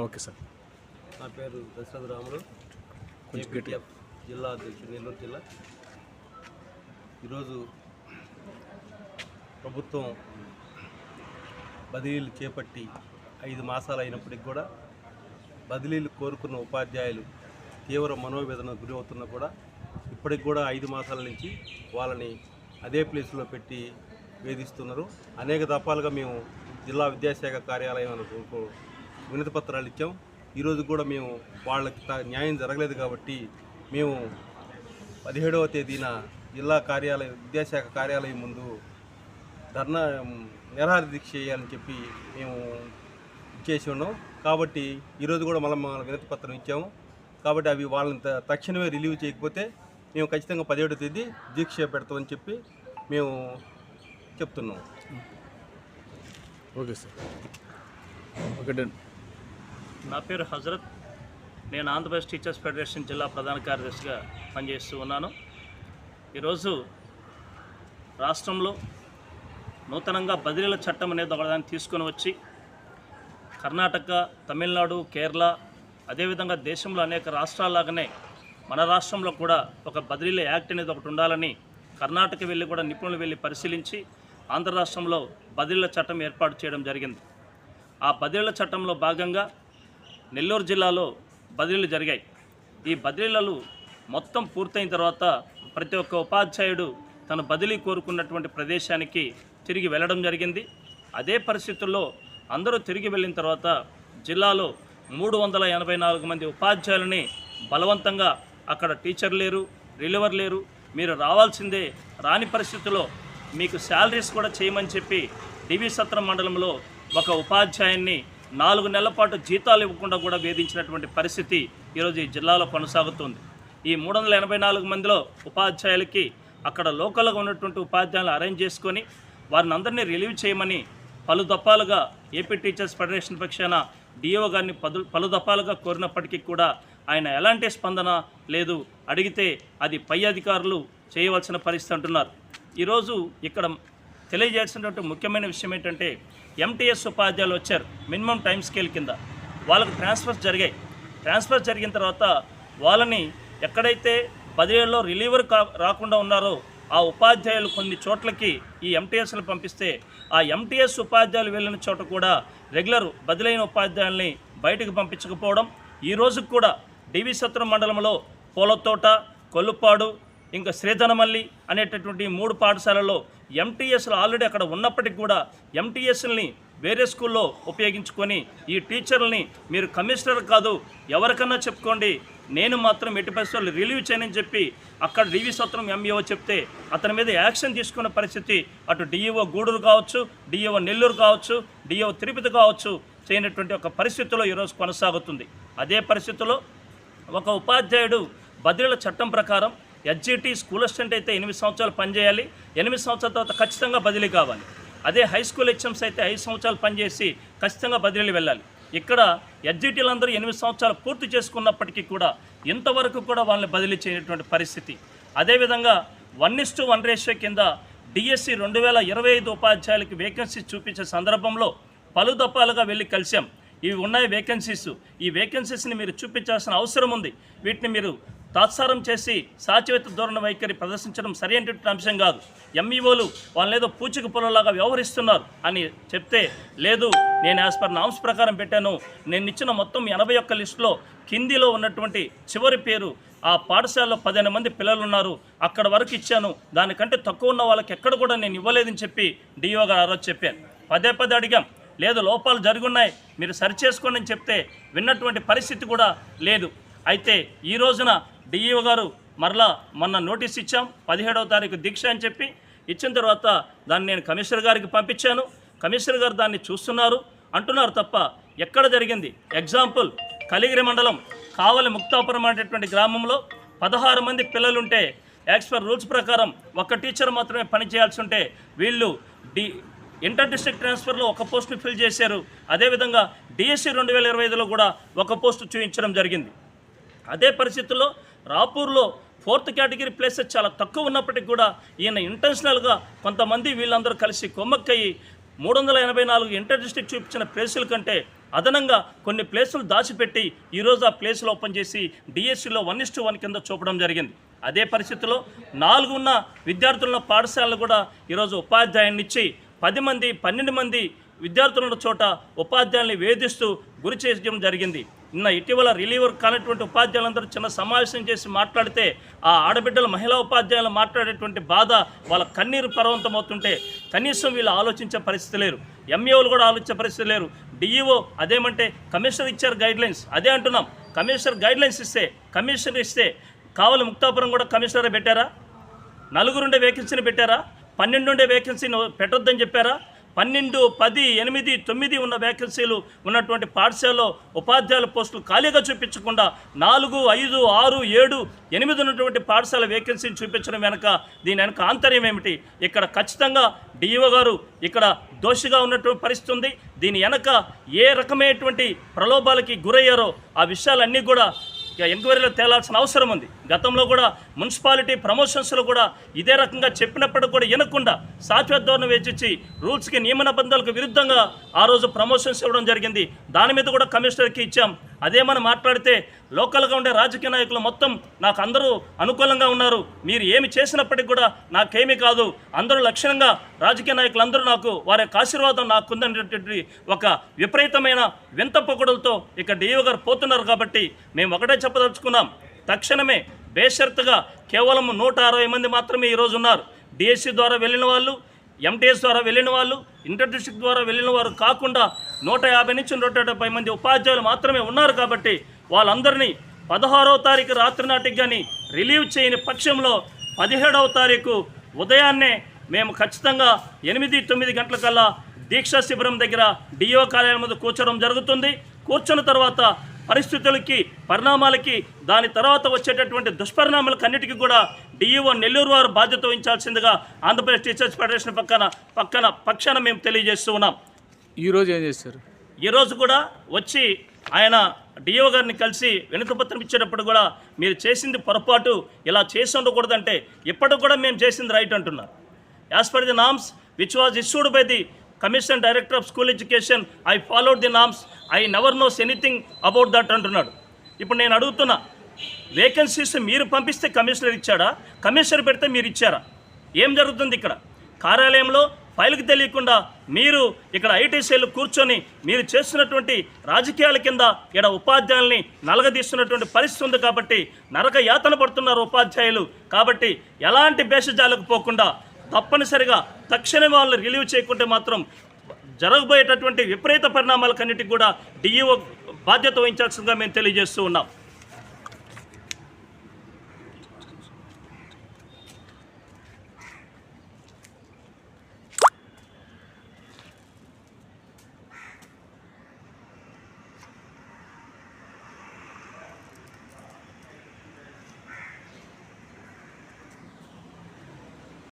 Okay sir. నా పేరు Dasharatha Ramulu. APTF జిల్లా అధ్యక్షుడు నెల్లూరు జిల్లా. ఈరోజు ప్రభుత్వం బదిలీలు చేపట్టి ఐదు మాసాలు అయినప్పటికి కూడా బదిలీలు కోరుకున్న ఉపాధ్యాయులు తీవ్ర మనోవేదన గురి అవుతున్నా కూడా ఇప్పటికి కూడా ఐదు మాసాల నుంచి వాళ్ళని అదే ప్లేస్లో పెట్టి వేధిస్తున్నారు. అనేక దఫాలుగా మేము జిల్లా విద్యాశాఖ కార్యాలయం వినతి పత్రాలు ఇచ్చాం. ఈరోజు కూడా మేము వాళ్ళకి న్యాయం జరగలేదు కాబట్టి మేము పదిహేడవ తేదీన జిల్లా కార్యాలయం విద్యాశాఖ కార్యాలయం ముందు ధర్నా ఉమ్, నిరాహార దీక్ష చేయాలని చెప్పి మేము ఇచ్చేసి ఉన్నాం. కాబట్టి ఈరోజు కూడా మళ్ళీ మన వినతి పత్రం ఇచ్చాము. కాబట్టి అవి వాళ్ళని తక్షణమే రిలీవ్ చేయకపోతే మేము ఖచ్చితంగా పదిహేడవ తేదీ దీక్ష పెడతామని చెప్పి మేము చెప్తున్నాం. Okay sir. ఓకే డన్ నా పేరు హజరత్. నేను ఆంధ్రప్రదేశ్ టీచర్స్ ఫెడరేషన్ జిల్లా ప్రధాన కార్యదర్శిగా పనిచేస్తూ ఉన్నాను. ఈరోజు రాష్ట్రంలో నూతనంగా బదిలీల చట్టం అనేది ఒకదాన్ని తీసుకొని వచ్చి కర్ణాటక తమిళనాడు కేరళ అదేవిధంగా దేశంలో అనేక రాష్ట్రాల్లాగానే మన రాష్ట్రంలో కూడా ఒక బదిలీల యాక్ట్ అనేది ఒకటి ఉండాలని కర్ణాటక వెళ్ళి కూడా నిపుణులు వెళ్ళి పరిశీలించి ఆంధ్ర రాష్ట్రంలో బదిలీల చట్టం ఏర్పాటు చేయడం జరిగింది. ఆ బదిలీల చట్టంలో భాగంగా నెల్లూరు జిల్లాలో బదిలీలు జరిగాయి. ఈ బదిలీలు మొత్తం పూర్తయిన తర్వాత ప్రతి ఒక్క ఉపాధ్యాయుడు తన బదిలీ కోరుకున్నటువంటి ప్రదేశానికి తిరిగి వెళ్ళడం జరిగింది. అదే పరిస్థితుల్లో అందరూ తిరిగి వెళ్ళిన తర్వాత జిల్లాలో మూడు వందల ఎనభై నాలుగు మంది ఉపాధ్యాయులని బలవంతంగా అక్కడ టీచర్ లేరు రిలీవర్ లేరు. మీరు రావాల్సిందే రాని పరిస్థితుల్లో మీకు శాలరీస్ కూడా చేయమని చెప్పి డివి సత్రం మండలంలో ఒక ఉపాధ్యాయున్ని నాలుగు నెలల పాటు జీతాలు ఇవ్వకుండా కూడా వేధించినటువంటి పరిస్థితి ఈరోజు ఈ జిల్లాలో కొనసాగుతుంది. ఈ మూడు వందల ఎనభై నాలుగు మందిలో ఉపాధ్యాయులకి అక్కడ లోకల్గా ఉన్నటువంటి ఉపాధ్యాయులు అరేంజ్ చేసుకొని వారిని అందరినీ రిలీవ్ చేయమని పలు దఫాలుగా ఏపీ టీచర్స్ ఫెడరేషన్ పక్షాన డిఓ గారిని పదు పలు దఫాలుగా కోరినప్పటికీ కూడా ఆయన ఎలాంటి స్పందన లేదు. అడిగితే అది పై అధికారులు చేయవలసిన పరిస్థితి అంటున్నారు. ఈరోజు ఇక్కడ తెలియజేయాల్సినటువంటి ముఖ్యమైన విషయం ఏంటంటే ఎంటీఎస్ ఉపాధ్యాయులు వచ్చారు మినిమం టైం స్కేల్ కింద. వాళ్ళకు ట్రాన్స్ఫర్స్ జరిగాయి. ట్రాన్స్ఫర్ జరిగిన తర్వాత వాళ్ళని ఎక్కడైతే పదివేలలో రిలీవర్ కా రాకుండా ఉన్నారో ఆ ఉపాధ్యాయులు కొన్ని చోట్లకి ఈ ఎంటీఎస్లు పంపిస్తే ఆ ఎంటీఎస్ ఉపాధ్యాయులు వెళ్ళిన చోట కూడా రెగ్యులర్ బదిలైన ఉపాధ్యాయుల్ని బయటకు పంపించకపోవడం ఈ రోజుకు కూడా డివి సత్రం మండలంలో పూలతోట కొల్లుపాడు ఇంకా శ్రీధనమల్లి అనేటటువంటి మూడు పాఠశాలల్లో ఎంటీఎస్లు ఆల్రెడీ అక్కడ ఉన్నప్పటికీ కూడా ఎంటీఎస్ని వేరే స్కూల్లో ఉపయోగించుకొని ఈ టీచర్లని మీరు కమిషనర్ కాదు ఎవరికన్నా చెప్పుకోండి. నేను మాత్రం ఎట్టి పరిస్థితుల్లో రిలీవ్ చేయనని చెప్పి అక్కడ డివి సత్రం ఎంఈఓ చెప్తే అతని మీద యాక్షన్ తీసుకున్న పరిస్థితి అటు డిఈఓ గూడూరు కావచ్చు డిఈఓ నెల్లూరు కావచ్చు డిఈఓ తిరుపతి కావచ్చు చేయనటువంటి ఒక పరిస్థితిలో ఈరోజు కొనసాగుతుంది. అదే పరిస్థితిలో ఒక ఉపాధ్యాయుడు బదిలీల చట్టం ప్రకారం ఎస్జిటి స్కూల్ అసిస్టెంట్ అయితే ఎనిమిది సంవత్సరాలు పనిచేయాలి. ఎనిమిది సంవత్సరాల తర్వాత ఖచ్చితంగా బదిలీ కావాలి. అదే హై స్కూల్ హెచ్ఎంస్ అయితే ఐదు సంవత్సరాలు పనిచేసి ఖచ్చితంగా బదిలీలు వెళ్ళాలి. ఇక్కడ ఎస్జిటీలందరూ ఎనిమిది సంవత్సరాలు పూర్తి చేసుకున్నప్పటికీ కూడా ఇంతవరకు కూడా వాళ్ళని బదిలీ చేయనటువంటి పరిస్థితి. అదేవిధంగా one is two one ratio కింద డిఎస్సి రెండు వేల ఇరవై ఐదు ఉపాధ్యాయులకి వేకెన్సీ చూపించే సందర్భంలో పలు దఫాలుగా వెళ్ళి కలిసాం ఇవి ఉన్నాయి వేకెన్సీస్ ఈ వేకెన్సీస్ని మీరు చూపించాల్సిన అవసరం ఉంది. వీటిని మీరు తాత్సారం చేసి సాచివేత ధోరణ వైఖరి ప్రదర్శించడం సరైనటువంటి అంశం కాదు. ఎంఈఓలు వాళ్ళని ఏదో పూచిక పొలంలాగా వ్యవహరిస్తున్నారు అని చెప్తే లేదు నేను యాజ్ పర్ నామ్స్ ప్రకారం పెట్టాను. నేను ఇచ్చిన మొత్తం ఎనభై ఒక్క లిస్టులో కిందిలో ఉన్నటువంటి చివరి పేరు ఆ పాఠశాలలో పదిహేను మంది పిల్లలు ఉన్నారు అక్కడ వరకు ఇచ్చాను. దానికంటే తక్కువ ఉన్న వాళ్ళకి ఎక్కడ కూడా నేను ఇవ్వలేదని చెప్పి డిఓ గారు ఆ రోజు చెప్పాను పదే పదే అడిగాం. లేదు లోపాలు జరుగున్నాయి. మీరు సరిచేసుకోండి అని చెప్తే విన్నటువంటి పరిస్థితి కూడా లేదు. అయితే ఈ రోజున డిఈఓ గారు మరలా మొన్న నోటీస్ ఇచ్చాం. పదిహేడవ తారీఖు దీక్ష అని చెప్పి ఇచ్చిన తర్వాత దాన్ని నేను కమిషనర్ గారికి పంపించాను. కమిషనర్ గారు దాన్ని చూస్తున్నారు. అంటున్నారు తప్ప ఎక్కడ జరిగింది? ఎగ్జాంపుల్ కలిగిరి మండలం కావలి ముక్తాపురం అనేటటువంటి గ్రామంలో పదహారు మంది పిల్లలుంటే యాక్స్ రూల్స్ ప్రకారం ఒక టీచర్ మాత్రమే పని చేయాల్సి ఉంటే వీళ్ళు డి ఇంటర్ డిస్ట్రిక్ట్ ట్రాన్స్ఫర్లో ఒక పోస్ట్ని ఫిల్ చేశారు. అదేవిధంగా డిఎస్సి రెండు వేల ఇరవై ఐదులో కూడా ఒక పోస్టు చూపించడం జరిగింది. అదే పరిస్థితుల్లో రాపూర్లో ఫోర్త్ కేటగిరీ ప్లేసెస్ చాలా తక్కువ ఉన్నప్పటికీ కూడా ఈయన ఇంటెన్షనల్గా కొంతమంది వీళ్ళందరూ కలిసి కొమ్మక్కయ్యి మూడు వందల ఎనభై నాలుగు ఇంటర్ డిస్ట్రిక్ట్ చూపించిన ప్లేసుల కంటే అదనంగా కొన్ని ప్లేసులు దాచిపెట్టి ఈరోజు ఆ ప్లేసులు ఓపెన్ చేసి డిఎస్సిలో వన్ ఇస్టు వన్ కింద చూపడం జరిగింది. అదే పరిస్థితిలో నాలుగు ఉన్న పాఠశాలలు కూడా ఈరోజు ఉపాధ్యాయుని ఇచ్చి పది మంది పన్నెండు మంది విద్యార్థులున్న చోట ఉపాధ్యాయుల్ని వేధిస్తూ గురి చేయడం జరిగింది. నిన్న ఇటీవల రిలీవర్ కానటువంటి ఉపాధ్యాయులందరూ చిన్న సమావేశం చేసి మాట్లాడితే ఆ ఆడబిడ్డల మహిళా ఉపాధ్యాయులు మాట్లాడేటువంటి బాధ వాళ్ళ కన్నీరు పర్వంతమవుతుంటే కనీసం వీళ్ళు ఆలోచించే పరిస్థితి లేరు ఎంఏఓలు కూడా ఆలోచించే పరిస్థితి లేరు డిఈఓ అదేమంటే కమిషనర్ ఇచ్చారు గైడ్లైన్స్ అదే అంటున్నాం. కమిషనర్ గైడ్లైన్స్ ఇస్తే కమిషనర్ ఇస్తే కావలి ముక్తాపురం కూడా కమిషనర్ పెట్టారా? నలుగురుండే వేకెన్సీని పెట్టారా? పన్నెండుండే వేకెన్సీని పెట్టొద్దని చెప్పారా? పన్నెండు పది ఎనిమిది తొమ్మిది ఉన్న వేకెన్సీలు ఉన్నటువంటి పాఠశాలలో ఉపాధ్యాయుల పోస్టులు ఖాళీగా చూపించకుండా నాలుగు ఐదు ఆరు ఏడు ఎనిమిది ఉన్నటువంటి పాఠశాల వేకెన్సీని చూపించడం వెనక దీని వెనక ఆంతర్యం ఏమిటి? ఇక్కడ ఖచ్చితంగా డిఈఓ గారు ఇక్కడ దోషిగా ఉన్నటువంటి పరిస్థితి ఉంది. దీని వెనక ఏ రకమైనటువంటి ప్రలోభాలకి గురయ్యారో ఆ విషయాలన్నీ కూడా ఎంక్వైరీలో తేలాల్సిన అవసరం ఉంది. గతంలో కూడా మున్సిపాలిటీ ప్రమోషన్స్లో కూడా ఇదే రకంగా చెప్పినప్పటికీ కూడా వినకుండా సాత్వత ధోరణి వేచిచ్చి రూల్స్కి నియమ నిబంధనలకు విరుద్ధంగా ఆ రోజు ప్రమోషన్స్ ఇవ్వడం జరిగింది. దాని మీద కూడా కమిషనర్కి ఇచ్చాం. అదే మనం మాట్లాడితే లోకల్గా ఉండే రాజకీయ నాయకులు మొత్తం నాకు అందరూ అనుకూలంగా ఉన్నారు. మీరు ఏమి చేసినప్పటికి కూడా నాకేమీ కాదు. అందరూ లక్షణంగా రాజకీయ నాయకులు అందరూ నాకు వారి యొక్క ఆశీర్వాదం నాకుందనేటువంటి ఒక విపరీతమైన వింత పొగడులతో ఇక్కడ డిఓ గారు పోతున్నారు కాబట్టి మేము ఒకటే చెప్పదలుచుకున్నాం. తక్షణమే బేషరతుగా కేవలం నూట అరవై మంది మాత్రమే ఈరోజు ఉన్నారు. డిఎస్సి ద్వారా వెళ్ళిన వాళ్ళు ఎంటీఎస్ ద్వారా వెళ్ళిన వాళ్ళు ఇంటర్ డిస్ట్రిక్ట్ ద్వారా వెళ్ళిన వారు కాకుండా నూట యాభై నుంచి నూట డెబ్బై మంది ఉపాధ్యాయులు మాత్రమే ఉన్నారు కాబట్టి వాళ్ళందరినీ పదహారవ తారీఖు రాత్రి నాటికి కానీ రిలీవ్ చేయని పక్షంలో పదిహేడవ తారీఖు ఉదయాన్నే మేము ఖచ్చితంగా ఎనిమిది తొమ్మిది గంటలకల్లా దీక్షా శిబిరం దగ్గర డిఓ కార్యాలయం ముందు కూర్చోవడం జరుగుతుంది. కూర్చున్న తర్వాత పరిస్థితులకి పరిణామాలకి దాని తర్వాత వచ్చేటటువంటి దుష్పరిణామాలకు అన్నిటికీ కూడా డిఈఓ నెల్లూరు వారు బాధ్యత వహించాల్సిందిగా ఆంధ్రప్రదేశ్ టీచర్స్ ఫెడరేషన్ పక్కన పక్కన పక్షాన మేము తెలియజేస్తూ ఉన్నాం. ఈరోజు ఏం చేశారు? ఈరోజు కూడా వచ్చి ఆయన డిఓ గారిని కలిసి వినతిపత్రం ఇచ్చేటప్పుడు కూడా మీరు చేసింది పొరపాటు ఇలా చేసి ఉండకూడదంటే ఇప్పటికి కూడా మేము చేసింది రైట్ అంటున్నారు. As per the norms which was issued by the commission director of school education I followed the norms I never knows anything about that అంటున్నాడు. ఇప్పుడు నేను అడుగుతున్నా వేకెన్సీస్ మీరు పంపిస్తే కమిషనర్ ఇచ్చాడా? కమిషనర్ పెడితే మీరు ఇచ్చారా? ఏం జరుగుతుంది ఇక్కడ? కార్యాలయంలో ఫైల్కి తెలియకుండా మీరు ఇక్కడ ఐటీ సెల్ కూర్చొని మీరు చేస్తున్నటువంటి రాజకీయాల కింద ఇక్కడ ఉపాధ్యాయుల్ని నలగదీస్తున్నటువంటి పరిస్థితి ఉంది కాబట్టి నరక యాతన పడుతున్నారు ఉపాధ్యాయులు. కాబట్టి ఎలాంటి భేషజాలకు పోకుండా తప్పనిసరిగా తక్షణమే వాళ్ళని రిలీవ్ చేయకుంటే మాత్రం జరగబోయేటటువంటి విపరీత పరిణామాలకన్నిటికి కూడా డిఈఓ బాధ్యత వహించాల్సిందిగా మేము తెలియజేస్తూ ఉన్నాం.